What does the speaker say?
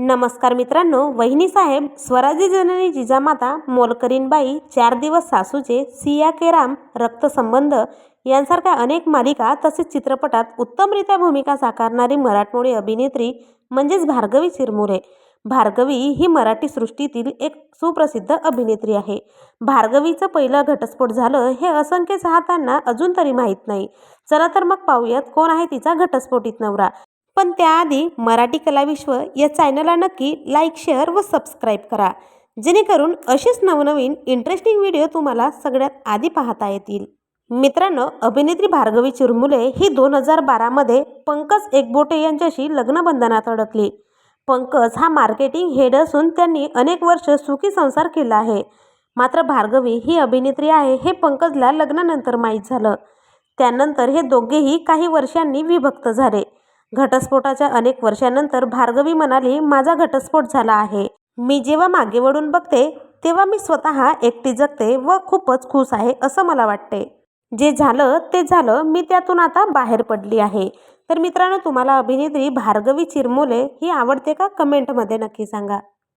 नमस्कार मित्रांनो वहिनीसाहेब स्वराजी जननी जिजामाता मोलकरीनबाई चार दिवस सासूचे सिया के राम रक्तसंबंध यांसारख्या अनेक मालिका तसेच चित्रपटात उत्तमरित्या भूमिका साकारणारी मराठमोळी अभिनेत्री म्हणजेच भार्गवी चिरमुरे. भार्गवी ही मराठी सृष्टीतील एक सुप्रसिद्ध अभिनेत्री आहे. भार्गवीचं पहिलं घटस्फोट झालं हे असंख्य चाहत्यांना अजून तरी माहीत नाही. चला तर मग पाहूयात कोण आहे तिचा घटस्फोटीत नवरा. पण त्याआधी मराठी कलाविश्व या चॅनलला नक्की लाईक शेअर व सबस्क्राईब करा जेणेकरून असेच नवनवीन इंटरेस्टिंग व्हिडिओ तुम्हाला सगळ्यात आधी पाहता येतील. मित्रांनो अभिनेत्री भार्गवी चिरमुले ही दोन हजार बारामध्ये पंकज एकबोटे यांच्याशी लग्नबंधनात अडकली. पंकज हा मार्केटिंग हेड असून त्यांनी अनेक वर्ष सुखी संसार केला आहे. मात्र भार्गवी ही अभिनेत्री आहे हे पंकजला लग्नानंतर माहीत झालं. त्यानंतर हे दोघेही काही वर्षांनी विभक्त झाले. घटस्फोटाच्या अनेक वर्षांनंतर भार्गवी म्हणाली माझा घटस्फोट झाला आहे. मी जेव्हा मागे वळून बघते तेव्हा मी स्वतः एकटी जगते व खूपच खुश आहे असं मला वाटते. जे झालं ते झालं. मी त्यातून आता बाहेर पडली आहे. तर मित्रांनो तुम्हाला अभिनेत्री भार्गवी चिरमुले ही आवडते का? कमेंटमध्ये नक्की सांगा.